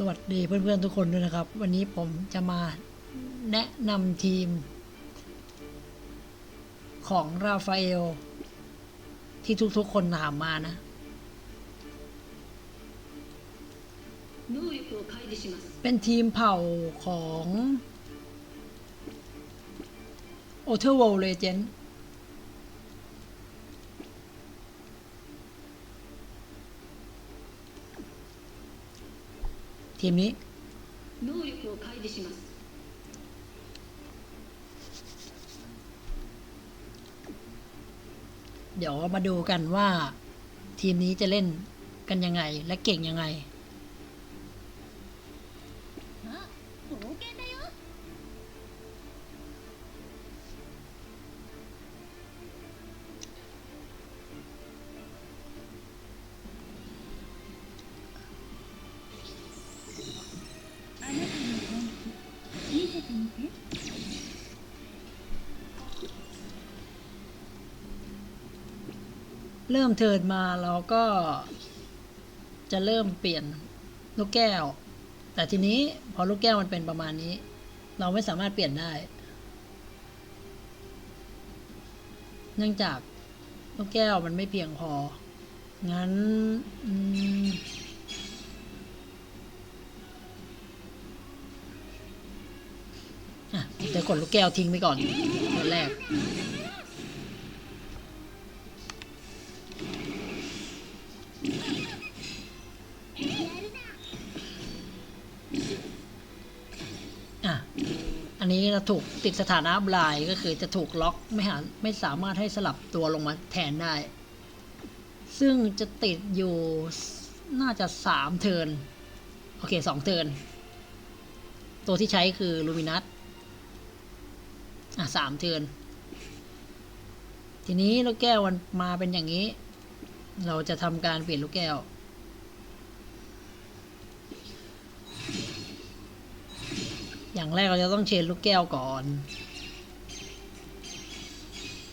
สวัสดีเพื่อนๆทุกคนด้วยนะครับ วันนี้ผมจะมาแนะนำทีม ของราฟาเอล ที่ทุกๆคนถามมานะ เป็นทีมเผ่าของ o t e r w o r l d Legend ทีมนี้เดี๋ยวมาดูกันว่า ทีมนี้จะเล่นกันยังไง และเก่งยังไง เริ่มเทินมาเราก็จะเริ่มเปลี่ยนลูกแก้ว แต่ทีนี้พอลูกแก้วมันเป็นประมาณนี้ เราไม่สามารถเปลี่ยนได้ เนื่องจากลูกแก้วมันไม่เพียงพอ งั้นจะกดลูกแก้วทิ้งไปก่อนตอนแรก อันนี้เราถูกติดสถานะบลายก็คือจะถูกล็อกไม่หาไม่สามารถให้สลับตัวลงมาแทนได้ ซึ่งจะติดอยู่น่าจะสามเทินโอเคสองเทินตัวที่ใช้คือลูมินัสอะสามเทินทีนี้ลูกแก้วมันมาเป็นอย่างนี้ เราจะทำการเปลี่ยนลูกแก้ว อย่างแรกเราจะต้องเชนลูกแก้วก่อน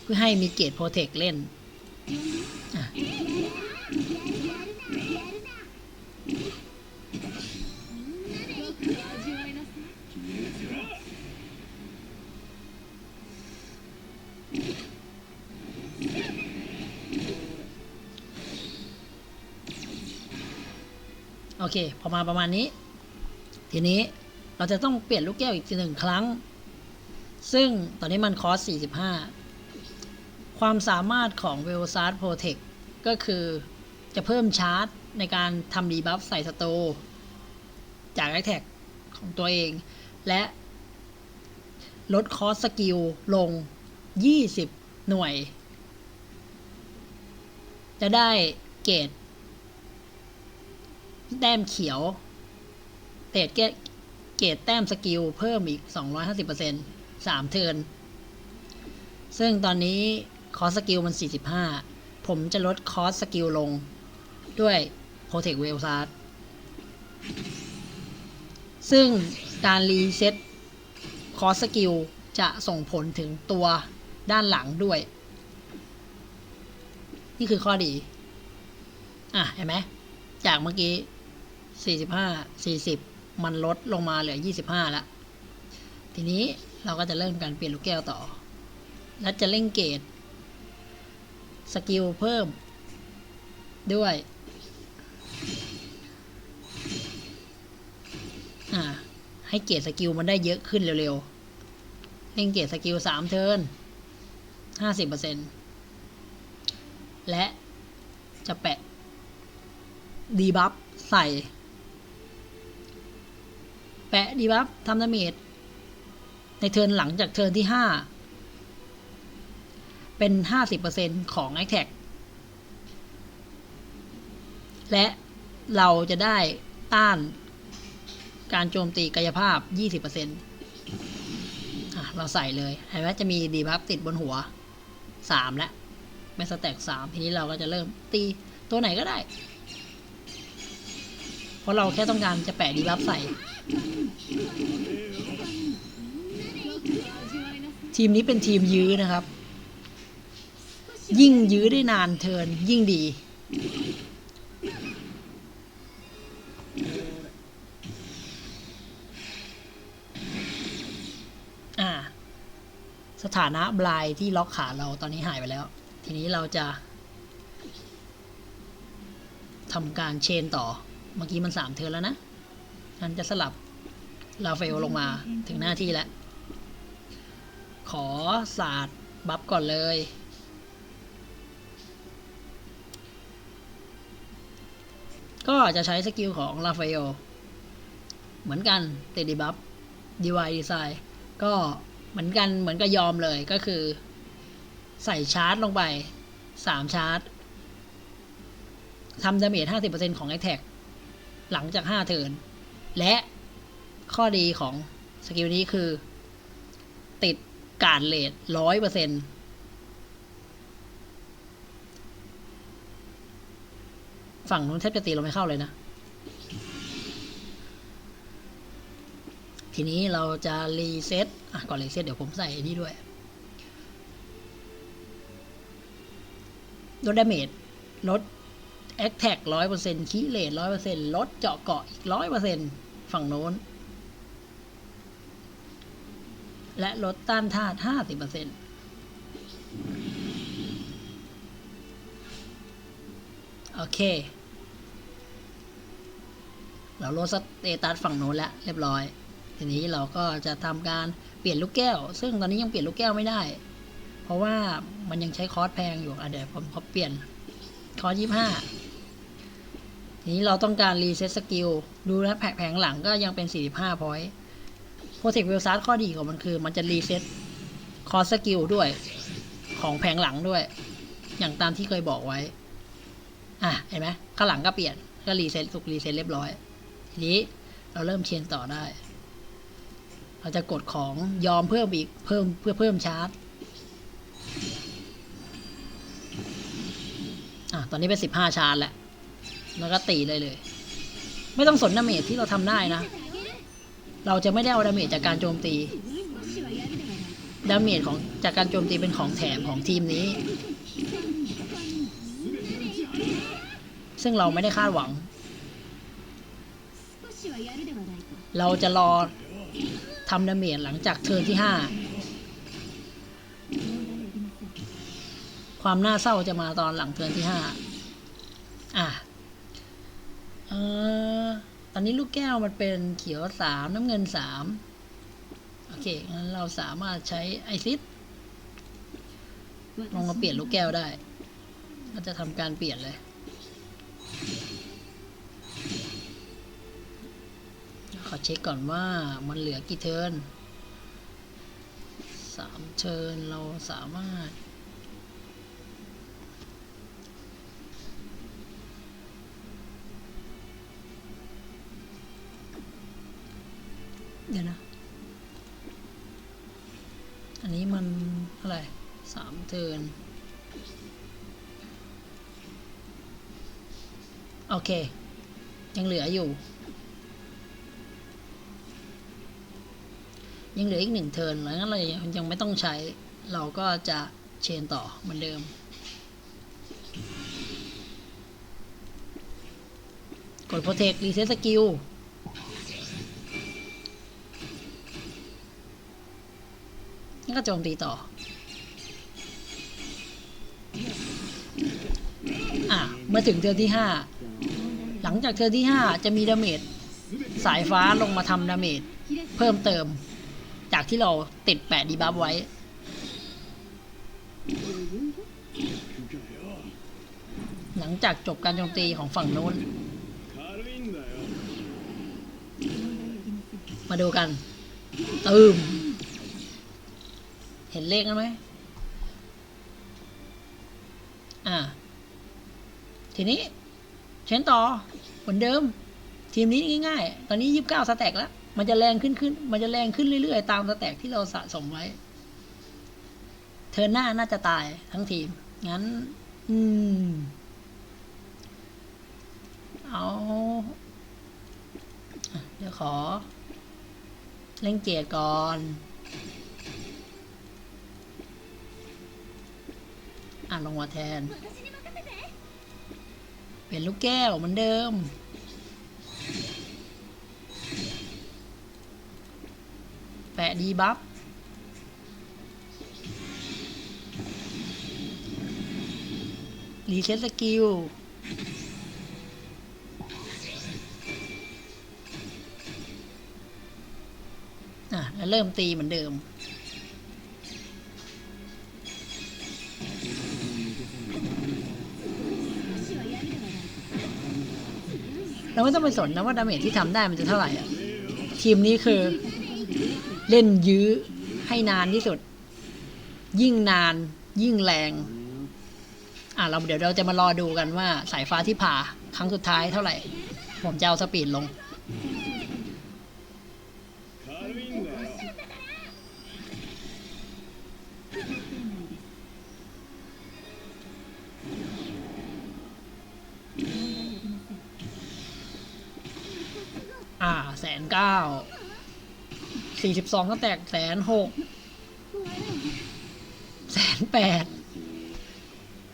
เพื่อให้มีเกรดโปรเทคเล่น โอเค พอมาประมาณนี้ ทีนี้ เราจะต้องเปลี่ยนลูกแก้วอีกหนึ่งครั้ง ซึ่งตอนนี้มันคอส45 ความสามารถของ v e l s a r Protect ก็คือจะเพิ่มชาร์จในการทำดีบัฟใส่สโตจากแอ t แท็กของตัวเอง และลดคอสสกิลลง 20 หน่วย จะได้เกรดแต้มเขียวเตดเกรด เกรดแต้มสกิลเพิ่มอีก 250% 3 เทิร์น ซึ่งตอนนี้คอสสกิลมัน 45 ผมจะลดคอสสกิลลง ด้วย Protect w e l s a r ซึ่งการรีเซ็ตคอสสกิลจะส่งผลถึงตัวด้านหลังด้วย นี่คือข้อดี อะ เห็นไหม จากเมื่อกี้ 45 40 มันลดลงมาเหลือ 25แล้วทีนี้เราก็จะเริ่มการเปลี่ยนลูกแก้วต่อ และจะเล่งเกตสกิลเพิ่ม ด้วยให้เกตสกิลมันได้เยอะขึ้นเร็วๆ เล่งเกตสกิลสามเทิร์นห้าสิบเปอร์เซ็นและจะแปะ ดีบัฟใส่ แปะดีบัฟทำดาเมจในเทิร์นหลังจากเทิร์นที่ห้าเป็นห้าสิบเปอร์เซ็นของไอแท็กและเราจะได้ต้านการโจมตีกายภาพยี่สิบเปอร์เซ็นอะเราใส่เลยเห็นไหมจะมีดีบัฟติดบนหัวสามแล้วไม่สแต็กสามทีนี้เราก็จะเริ่มตีตัวไหนก็ได้ เพราะเราแค่ต้องการจะแปะดีลับใส่ ทีมนี้เป็นทีมยื้อนะครับ ยิ่งยื้อได้นานเทินยิ่งดีสถานะบลายที่ล็อกขาเราตอนนี้หายไปแล้ว ทีนี้เราจะทำการเชนต่อ เมื่อกี้มันสามเทิร์นแล้วนะฉันจะสลับลาเฟลลงมาถึงหน้าที่แล้ว ขอศาสตร์บัฟก่อนเลย ก็จะใช้สกิลของลาฟาเอลเหมือนกันติดดีบัฟดีวายดีไซน์ก็เหมือนกันเหมือนกับยอมเลยก็คือ ใส่ชาร์จลงไปสามชาร์จทำดาเมจห้าสิบเปอร์เซ็นของ a อแทก หลังจากห้าเทิร์น และข้อดีของสกิลนี้คือ ติดการเลทร้อยเปอร์เซ็นฝั่งนู้นแทบจะตีเราไม่เข้าเลยนะ ทีนี้เราจะรีเซ็ตอะก่อนรีเซ็ตเดี๋ยวผมใส่นี่ด้วยลดดาเมจลด แอคแท็กร้อยเปอร์เซ็นต์คีเลทร้อยเปอร์เซ็นต์ลดเจาะเกาะอีกร้อยเปอร์เซ็นต์ฝั่งโน้น และลดต้านทานห้าสิบเปอร์เซ็นต์โอเค เราลดสเตตัสฝั่งโน้นแล้วเรียบร้อย ทีนี้เราก็จะทำการเปลี่ยนลูกแก้ว ซึ่งตอนนี้ยังเปลี่ยนลูกแก้วไม่ได้ เพราะว่ามันยังใช้คอร์สแพงอยู่อะเดี๋ยวผมขอเปลี่ยน คอร์สยี่ห้าทีนี้เราต้องการรีเซ็ตสกิลดูนะแผงหลังก็ยังเป็น45พอยต์โปรเทคเวลซาร์ข้อดีของมันคือ มันจะรีเซ็ตคอร์สสกิลด้วยของแผงหลังด้วย อย่างตามที่เคยบอกไว้ อะ เห็นไหมข้างหลังก็เปลี่ยน ก็รีเซ็ตถูกรีเซ็ตเรียบร้อย ทีนี้เราเริ่มเชนต่อได้ เราจะกดของยอมเพิ่มอีกเพิ่มเพื่อเพิ่มชาร์จ อะ ตอนนี้เป็นสิบห้าชาร์จแล้ว แล้วก็ตีเลยเลย ไม่ต้องสนดาเมจที่เราทำได้นะ เราจะไม่ได้เอาดาเมจจากการโจมตี ดาเมจของจากการโจมตีเป็นของแถมของทีมนี้ ซึ่งเราไม่ได้คาดหวัง เราจะรอทำดาเมจหลังจากเทิร์นที่ห้า ความน่าเศร้าจะมาตอนหลังเทินที่ห้าอะเออตอนนี้ลูกแก้วมันเป็นเขียวสามน้ำเงินสามโอเคงั้นเราสามารถใช้ไอซิสลงมาเปลี่ยนลูกแก้วได้ ก็จะทำการเปลี่ยนเลยขอเช็คก่อนว่ามันเหลือกี่เทิร์นสามเทิร์นเราสามารถ เดี๋ยวนะ อันนี้มันเท่าไรสามเทินโอเค ยังเหลืออยู่ ยังเหลืออีกหนึ่งเทินแล้วงั้นเรายังยังไม่ต้องใช้ เราก็จะเชนต่อเหมือนเดิม กด Protect Reset Skill นี่ก็ ก็โจมตีต่อ อะเมื่อถึงเทิร์นที่ห้าหลังจากเทิร์นที่ห้าจะมีดาเมจสายฟ้าลงมาทำดาเมจเพิ่มเติม จากที่เราติดแปะดีบัฟไว้ หลังจากจบการโจมตีของฝั่งโน้น มาดูกัน ตืม เห็นเลขกันไหมอ่า ทีนี้เชนต่อเหมือนเดิม ทีมนี้ง่ายๆ ตอนนี้ยี่สิบเก้าสแต็กแล้ว มันจะแรงขึ้นขึ้น มันจะแรงขึ้นเรื่อยๆ ตามสแต็กที่เราสะสมไว้เทิร์หน้าน่าจะตายทั้งทีม งั้น อืม เอา เดี๋ยวขอ เล่นเกียร์ก่อน่ะลงมาแทน เป็นลูกแก้วเหมือนเดิม แปะดีบัฟรีเซ็ตสกิลอะแล้วเริ่มตีเหมือนเดิม เราไม่ต้องไปสนนะว่าดาเมจที่ทำได้มันจะเท่าไหร่อะทีมนี้คือเล่นยื้อให้นานที่สุด ยิ่งนานยิ่งแรง อะเราเดี๋ยวเราจะมารอดูกันว่าสายฟ้าที่ผ่าครั้งสุดท้ายเท่าไหร่ ผมจะเอาสปีดลง เก้าสี่สิบสองก็แตกแสนหกแสนแปด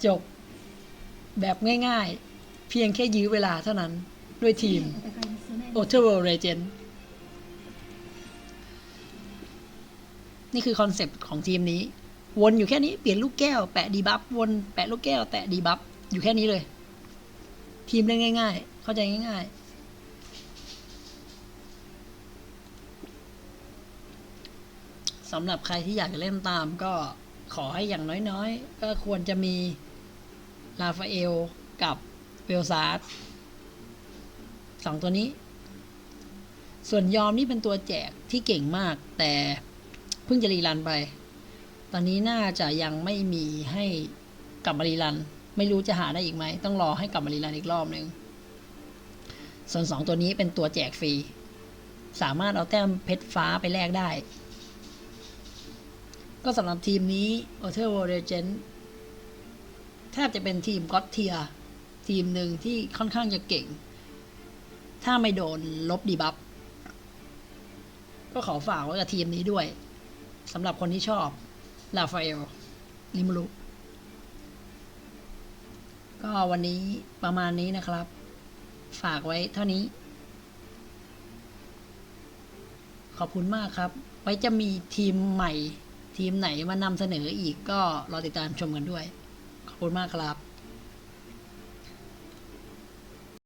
จบ แบบง่ายๆ เพียงแค่ยื้อเวลาเท่านั้นด้วยทีมโอเทอร์เวลเรเจนนี่คือคอนเซปต์ของทีมนี้ วนอยู่แค่นี้เปลี่ยนลูกแก้วแปะดีบัฟวนแปะลูกแก้วแตะดีบัฟอยู่แค่นี้เลย ทีมเล่นง่าย ๆ เข้าใจง่าย ๆ สำหรับใครที่อยากจะเล่นตามก็ขอให้อย่างน้อยๆ ก็ควรจะมีลาฟาเอลกับเวลซาร์สองตัวนี้ ส่วนยอมนี่เป็นตัวแจกที่เก่งมาก แต่เพิ่งจะรีรันไป ตอนนี้น่าจะยังไม่มีให้กลับมารีรัน ไม่รู้จะหาได้อีกไหม ต้องรอให้กลับมารีรันอีกรอบหนึ่งส่วนสองตัวนี้เป็นตัวแจกฟรี สามารถเอาแต้มเพชรฟ้าไปแลกได้ ก็สำหรับทีมนี้ o t e r w o r l d Legend แทบจะเป็นทีมก็อตเทียทีมหนึ่งที่ค่อนข้างจะเก่ง ถ้าไม่โดนลบดีบัฟก็ขอฝากไว้กับทีมนี้ด้วยสำหรับคนที่ชอบลาฟาเอลลิมูรุก็วันนี้ประมาณนี้นะครับ ฝากไว้เท่านี้ ขอบคุณมากครับ ไว้จะมีทีมใหม่ ทีมไหนมานำเสนออีกก็รอติดตามชมกันด้วย ขอบคุณมากครับ